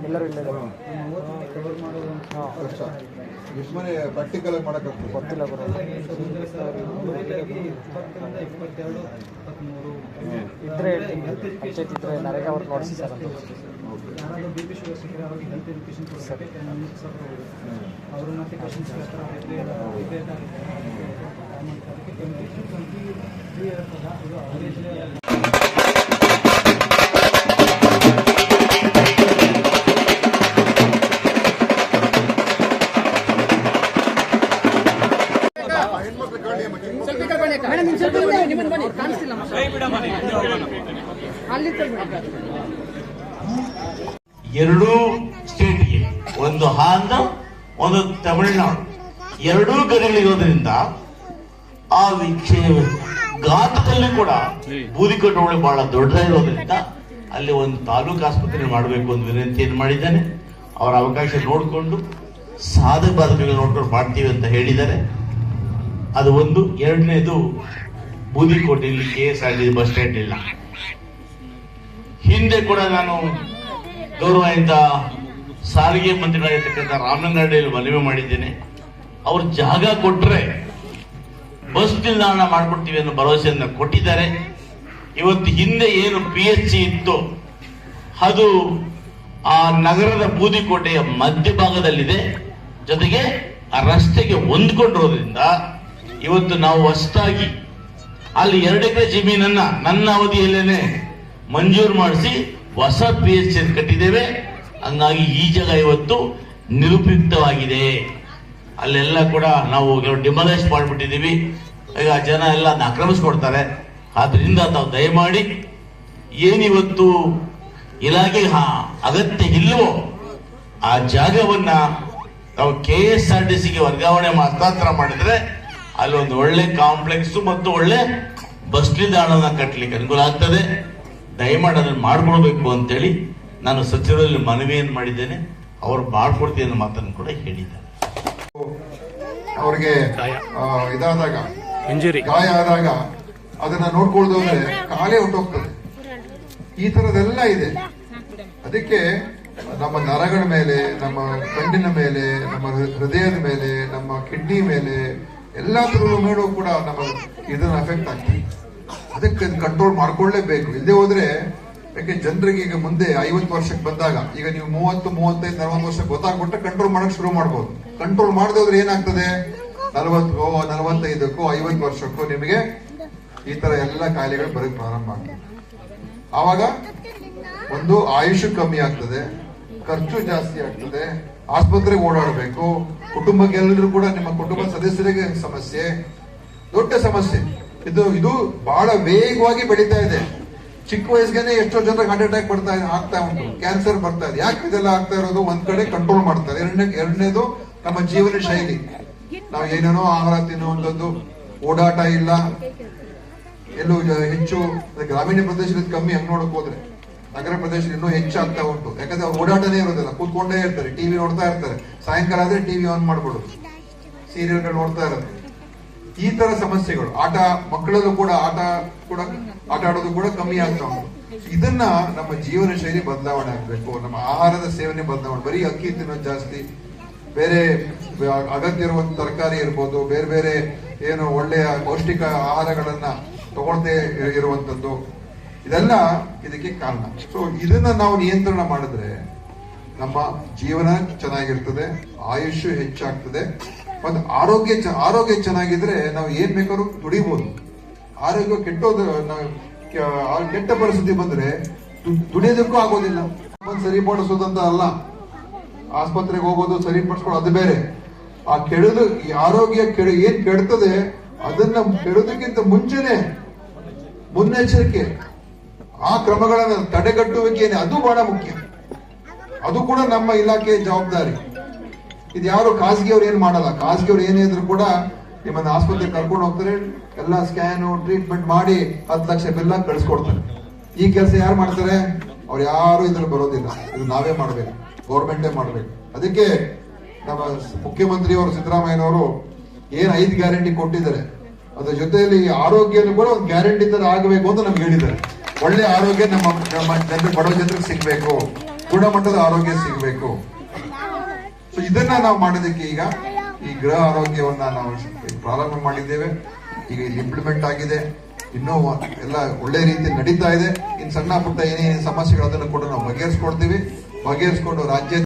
ಎಲ್ಲರೂ ಕಷ್ಟ ಎಷ್ಟು ಮನೆ ಪ್ರಾಕ್ಟಿಕಲ್ ಆಗಿ ಮಾಡೋಕ್ಕಾಗ್ತದೆ ಗೊತ್ತಿಲ್ಲ ಇದ್ರೆ ಹೇಳ್ತೀನಿ. ಪಂಚಾಯತ್ ಇದ್ರೆ ನರೇಗಾ ಅವ್ರು ನೋಡಿಸಿ ಸರ್ ಅಂತ. ಯಾರಾದ್ರೂ ಬಿ ಎರಡೂ ಸ್ಟೇಟ್ಗೆ, ಒಂದು ಆಂಧ್ರ, ಒಂದು ತಮಿಳುನಾಡು. ಎರಡೂ ಗಡಿಗಳಿರೋದ್ರಿಂದ ಆ ವೀಕ್ಷೆ ಗಾತ್ರದಲ್ಲಿ ಕೂಡ ಬೂದಿಕಟ್ಟುಗಳು ಬಹಳ ದೊಡ್ಡದಾಗಿರೋದ್ರಿಂದ ಅಲ್ಲಿ ಒಂದು ತಾಲೂಕು ಆಸ್ಪತ್ರೆ ಮಾಡಬೇಕು ಅಂತ ವಿನಂತಿಯನ್ನು ಮಾಡಿದ್ದಾನೆ. ಅವರ ಅವಕಾಶ ನೋಡಿಕೊಂಡು ಸಾಧಕ ಬಾಧಕಗಳು ನೋಡ್ಕೊಂಡು ಮಾಡ್ತೀವಿ ಅಂತ ಹೇಳಿದ್ದಾರೆ. ಅದು ಒಂದು. ಎರಡನೇದು ಬೂದಿಕೋಟೆಯಲ್ಲಿ K S R bus stand ಇಲ್ಲ. ಹಿಂದೆ ಕೂಡ ನಾನು ಗೌರವದಿಂದ ಸಾರಿಗೆ ಮಂತ್ರಿಗಳಾಗಿರ್ತಕ್ಕಂಥ ರಾಮನಗರಡಿಯಲ್ಲಿ ಮನವಿ ಮಾಡಿದ್ದೇನೆ. ಅವ್ರು ಜಾಗ ಕೊಟ್ಟರೆ ಬಸ್ ನಿಲ್ದಾಣ ಮಾಡಿಕೊಡ್ತೀವಿ ಅನ್ನೋ ಭರವಸೆಯನ್ನು ಕೊಟ್ಟಿದ್ದಾರೆ. ಇವತ್ತು ಹಿಂದೆ ಏನು ಪಿ ಎಚ್ ಸಿ ಇತ್ತು, ಅದು ಆ ನಗರದ ಬೂದಿಕೋಟೆಯ ಮಧ್ಯಭಾಗದಲ್ಲಿದೆ. ಜೊತೆಗೆ ಆ ರಸ್ತೆಗೆ ಹೊಂದ್ಕೊಂಡಿರೋದ್ರಿಂದ ಇವತ್ತು ನಾವು ಹೊಸದಾಗಿ ಅಲ್ಲಿ ಎರಡು ಎಕರೆ ಜಮೀನನ್ನ ನನ್ನ ಅವಧಿಯಲ್ಲೇನೆ ಮಂಜೂರು ಮಾಡಿಸಿ ಹೊಸ ಪಿ ಎಚ್ ಕಟ್ಟಿದ್ದೇವೆ. ಹಂಗಾಗಿ ಈ ಜಾಗ ಇವತ್ತು ನಿರುಪಯುಕ್ತವಾಗಿದೆ ಅಲ್ಲೆಲ್ಲ ಕೂಡ ನಾವು ಡಿಮಾಲಿಷ್ ಮಾಡಿಬಿಟ್ಟಿದ್ದೀವಿ. ಈಗ ಜನ ಎಲ್ಲ ಆಕ್ರಮಿಸ್ಕೊಡ್ತಾರೆ. ಆದ್ರಿಂದ ತಾವು ದಯಮಾಡಿ ಏನಿವತ್ತು ಇಲಾಖೆ ಅಗತ್ಯ ಇಲ್ಲವೋ ಆ ಜಾಗವನ್ನ ನಾವು ಕೆ ಎಸ್ ಆರ್ ಟಿ ಸಿಗೆ ವರ್ಗಾವಣೆ ಹಸ್ತಾಂತರ ಮಾಡಿದ್ರೆ ಅಲ್ಲಿ ಒಂದು ಒಳ್ಳೆ ಕಾಂಪ್ಲೆಕ್ಸ್ ಮತ್ತು ಒಳ್ಳೆ ಬಸ್ ನಿಲ್ದಾಣ ಕಟ್ಟಲಿಕ್ಕೆ ಅನುಕೂಲ ಆಗ್ತದೆ. ದಯಮಾಡಿ ಅದನ್ನು ಮಾಡ್ಕೊಳ್ಬೇಕು ಅಂತೇಳಿ ನಾನು ಸಚಿವರಲ್ಲಿ ಮನವಿಯನ್ನು ಮಾಡಿದ್ದೇನೆ. ಅವರು ಮಾಡ್ಕೊಡ್ತೀನಿ ಅನ್ನೋ ಮಾತನ್ನು ಕೂಡ ಹೇಳಿದ್ದಾರೆ. ಅವರಿಗೆ ಇದಾದಾಗ ಇಂಜುರಿ. ಗಾಯ ಆದಾಗ ಅದನ್ನ ನೋಡ್ಕೊಳ್ದು ಅಂದ್ರೆ ಕಾಲೇ ಹೊಟ್ಟೋಗ್ತದೆ ಈ ತರದೆಲ್ಲ ಇದೆ. ಅದಕ್ಕೆ ನಮ್ಮ ನರಗಳ ಮೇಲೆ ನಮ್ಮ ಕಣ್ಣಿನ ಮೇಲೆ ನಮ್ಮ ಹೃದಯದ ಮೇಲೆ ನಮ್ಮ ಕಿಡ್ನಿ ಮೇಲೆ ಎಲ್ಲಾದರೂ ತರದ ಮೇಲೂ ಕೂಡ ನಮ್ಮ ಇದನ್ನ ಅಫೆಕ್ಟ್ ಆಗ್ತದೆ. ಅದಕ್ಕೆ ಕಂಟ್ರೋಲ್ ಮಾಡ್ಕೊಳ್ಳೇಬೇಕು. ಇಲ್ಲದೆ ಹೋದ್ರೆ, ಯಾಕೆ ಜನರಿಗೆ ಈಗ ಮುಂದೆ ಐವತ್ತು ವರ್ಷಕ್ಕೆ ಬಂದಾಗ, ಈಗ ನೀವು ಮೂವತ್ತು, ಮೂವತ್ತೈದು, ನಲವತ್ತು ವರ್ಷ ಗೊತ್ತಾಗ್ಬಿಟ್ರೆ ಕಂಟ್ರೋಲ್ ಮಾಡಕ್ ಶುರು ಮಾಡ್ಬೋದು. ಕಂಟ್ರೋಲ್ ಮಾಡದೆ ಹೋದ್ರೆ ಏನಾಗ್ತದೆ? ನಲವತ್ತಕ್ಕೋ, ನಲವತ್ತೈದಕ್ಕೋ, ಐವತ್ತು ವರ್ಷಕ್ಕೋ ನಿಮಗೆ ಈ ತರ ಎಲ್ಲ ಕಾಯಿಲೆಗಳು ಬರಕ್ ಪ್ರಾರಂಭ ಆಗ್ತದೆ. ಆವಾಗ ಒಂದು ಆಯುಷ್ ಕಮ್ಮಿ ಆಗ್ತದೆ, ಖರ್ಚು ಜಾಸ್ತಿ ಆಗ್ತದೆ, ಆಸ್ಪತ್ರೆಗೆ ಓಡಾಡಬೇಕು, ಕುಟುಂಬಕ್ಕೆ ಎಲ್ಲರೂ ಕೂಡ ನಿಮ್ಮ ಕುಟುಂಬ ಸದಸ್ಯರಿಗೆ ಸಮಸ್ಯೆ, ದೊಡ್ಡ ಸಮಸ್ಯೆ. ಇದು ಇದು ಬಹಳ ವೇಗವಾಗಿ ಬೆಳೀತಾ ಇದೆ. ಚಿಕ್ಕ ವಯಸ್ಸಿಗೆ ಎಷ್ಟೋ ಜನ ಹಾರ್ಟ್ ಅಟ್ಯಾಕ್ ಬರ್ತಾ ಆಗ್ತಾ ಉಂಟು. ಕ್ಯಾನ್ಸರ್ ಬರ್ತಾ ಇದೆ. ಯಾಕೆ ಇದೆಲ್ಲ ಆಗ್ತಾ ಇರೋದು? ಒಂದ್ ಕಡೆ ಕಂಟ್ರೋಲ್ ಮಾಡ್ತಾರೆ. ಎರಡನೇ, ಎರಡನೇದು ನಮ್ಮ ಜೀವನ ಶೈಲಿ. ನಾವು ಏನೇನೋ ಆಹಾರ ತಿನ್ನುವಂಥದ್ದು, ಓಡಾಟ ಇಲ್ಲ. ಎಲ್ಲೂ ಹೆಚ್ಚು ಗ್ರಾಮೀಣ ಪ್ರದೇಶದಲ್ಲಿ ಕಮ್ಮಿ ಹಂಗ್ ನೋಡಕ್ ಹೋದ್ರೆ. ನಗರ ಪ್ರದೇಶ ಇನ್ನೂ ಹೆಚ್ಚಾಗ್ತಾ ಉಂಟು. ಯಾಕಂದ್ರೆ ಓಡಾಟನೇ ಇರೋದಿಲ್ಲ. ಕೂತ್ಕೊಂಡೇ ಇರ್ತಾರೆ. ಟಿವಿ ನೋಡ್ತಾ ಇರ್ತಾರೆ. ಸಾಯಂಕಾಲ ಆದ್ರೆ ಟಿವಿ ಆನ್ ಮಾಡ್ಬಿಡುದು. ಸೀರಿಯಲ್ಗಳು ನೋಡ್ತಾ ಇರೋದು. ಈ ತರ ಸಮಸ್ಯೆಗಳು. ಆಟ, ಮಕ್ಕಳಲ್ಲೂ ಕೂಡ ಆಟ ಕೂಡ ಆಟ ಆಡೋದು ಕೂಡ ಕಮ್ಮಿ ಆಗ್ತಾ ಉಂಟು. ಇದನ್ನ ನಮ್ಮ ಜೀವನ ಶೈಲಿ ಬದಲಾವಣೆ ಆಗಬೇಕು. ನಮ್ಮ ಆಹಾರದ ಸೇವನೆ ಬದಲಾವಣೆ. ಬರೀ ಅಕ್ಕಿ ತಿನ್ನೋದು ಜಾಸ್ತಿ. ಬೇರೆ ಅಗತ್ಯ ಇರುವಂತ ತರಕಾರಿ ಇರ್ಬೋದು, ಬೇರೆ ಬೇರೆ ಏನು ಒಳ್ಳೆಯ ಪೌಷ್ಟಿಕ ಆಹಾರಗಳನ್ನ ತಗೊಳ್ತೇ ಇರುವಂತದ್ದು. ಇದೆಲ್ಲ ಇದಕ್ಕೆ ಕಾರಣ. ಸೊ ಇದನ್ನ ನಾವು ನಿಯಂತ್ರಣ ಮಾಡಿದ್ರೆ ನಮ್ಮ ಜೀವನ ಚೆನ್ನಾಗಿರ್ತದೆ, ಆಯುಷ್ಯ ಹೆಚ್ಚಾಗ್ತದೆ, ಮತ್ತು ಆರೋಗ್ಯ ಆರೋಗ್ಯ ಚೆನ್ನಾಗಿದ್ರೆ ನಾವು ಏನ್ ಬೇಕಾದ್ರೂ ದುಡಿಬಹುದು ಆರೋಗ್ಯ ಕೆಟ್ಟೋದು ಕೆಟ್ಟ ಪರಿಸ್ಥಿತಿ ಬಂದ್ರೆ ದುಡಿಯೋದಕ್ಕೂ ಆಗೋದಿಲ್ಲ. ಸರಿಪಡಿಸೋದಂತ ಅಲ್ಲ. ಆಸ್ಪತ್ರೆಗೆ ಹೋಗೋದು ಸರಿಪಡಿಸ್ಕೊಳ್ಳೋದು ಅದು ಬೇರೆ. ಆ ಕೆಡದು ಆರೋಗ್ಯ ಕೆಡ, ಏನ್ ಕೆಡ್ತದೆ, ಅದನ್ನ ಕೆಡೋದಕ್ಕಿಂತ ಮುಂಚೆನೆ ಮುನ್ನೆಚ್ಚರಿಕೆ. ಆ ಕ್ರಮಗಳನ್ನ ತಡೆಗಟ್ಟುವಿಕೆ, ಅದು ಬಹಳ ಮುಖ್ಯ. ಅದು ಕೂಡ ನಮ್ಮ ಇಲಾಖೆಯ ಜವಾಬ್ದಾರಿ. ಇದು ಯಾರು ಖಾಸಗಿಯವ್ರು ಏನು ಮಾಡಲ್ಲ. ಖಾಸಗಿಯವ್ರು ಏನೇ ಇದ್ರು ಕೂಡ ನಿಮ್ಮನ್ನು ಆಸ್ಪತ್ರೆಗೆ ಕರ್ಕೊಂಡು ಹೋಗ್ತಾರೆ. ಎಲ್ಲ ಸ್ಕ್ಯಾನು, ಟ್ರೀಟ್ಮೆಂಟ್ ಮಾಡಿ ಹತ್ತು ಲಕ್ಷ ಬಿಲ್ಲ ಕಳಿಸ್ಕೊಡ್ತಾರೆ. ಈ ಕೆಲಸ ಯಾರು ಮಾಡ್ತಾರೆ? ಅವ್ರು ಯಾರು ಇದ್ರಲ್ಲಿ ಬರೋದಿಲ್ಲ. ಇದು ನಾವೇ ಮಾಡ್ಬೇಕು. ಗೌರ್ಮೆಂಟೇ ಮಾಡ್ಬೇಕು. ಅದಕ್ಕೆ ನಮ್ಮ ಮುಖ್ಯಮಂತ್ರಿಯವರು ಸಿದ್ದರಾಮಯ್ಯನವರು ಏನ್ ಐದು ಗ್ಯಾರಂಟಿ ಕೊಟ್ಟಿದ್ದಾರೆ. ಅದ್ರ ಜೊತೆಯಲ್ಲಿ ಆರೋಗ್ಯನೂ ಕೂಡ ಒಂದು ಗ್ಯಾರಂಟಿ ತರ ಆಗಬೇಕು ಅಂತ ನಮ್ಗೆ ಹೇಳಿದ್ದಾರೆ. ಒಳ್ಳೆ ಆರೋಗ್ಯ ನಮ್ಮ ನಮ್ಮ ಜನರಿಗೆ, ಬಡವ ಜನರಿಗೆ ಸಿಗ್ಬೇಕು. ಗುಣಮಟ್ಟದ ಆರೋಗ್ಯ ಸಿಗಬೇಕು. ಸೊ ಇದನ್ನ ನಾವು ಮಾಡೋದಕ್ಕೆ ಈಗ ಈ ಗೃಹ ಆರೋಗ್ಯವನ್ನ ನಾವು ಪ್ರಾರಂಭ ಮಾಡಿದ್ದೇವೆ. ಈಗ ಇಲ್ಲಿ ಇಂಪ್ಲಿಮೆಂಟ್ ಆಗಿದೆ. ಇನ್ನೂ ಎಲ್ಲ ಒಳ್ಳೆ ರೀತಿ ನಡೀತಾ ಇದೆ. ಇನ್ನು ಸಣ್ಣ ಪುಟ್ಟ ಏನೇನು ಸಮಸ್ಯೆಗಳು ಅದನ್ನು ಕೂಡ ನಾವು ಬಗೆಹರಿಸ್ಕೊಡ್ತೀವಿ. ಬಗೆಹರಿಸ್ಕೊಂಡು ರಾಜ್ಯ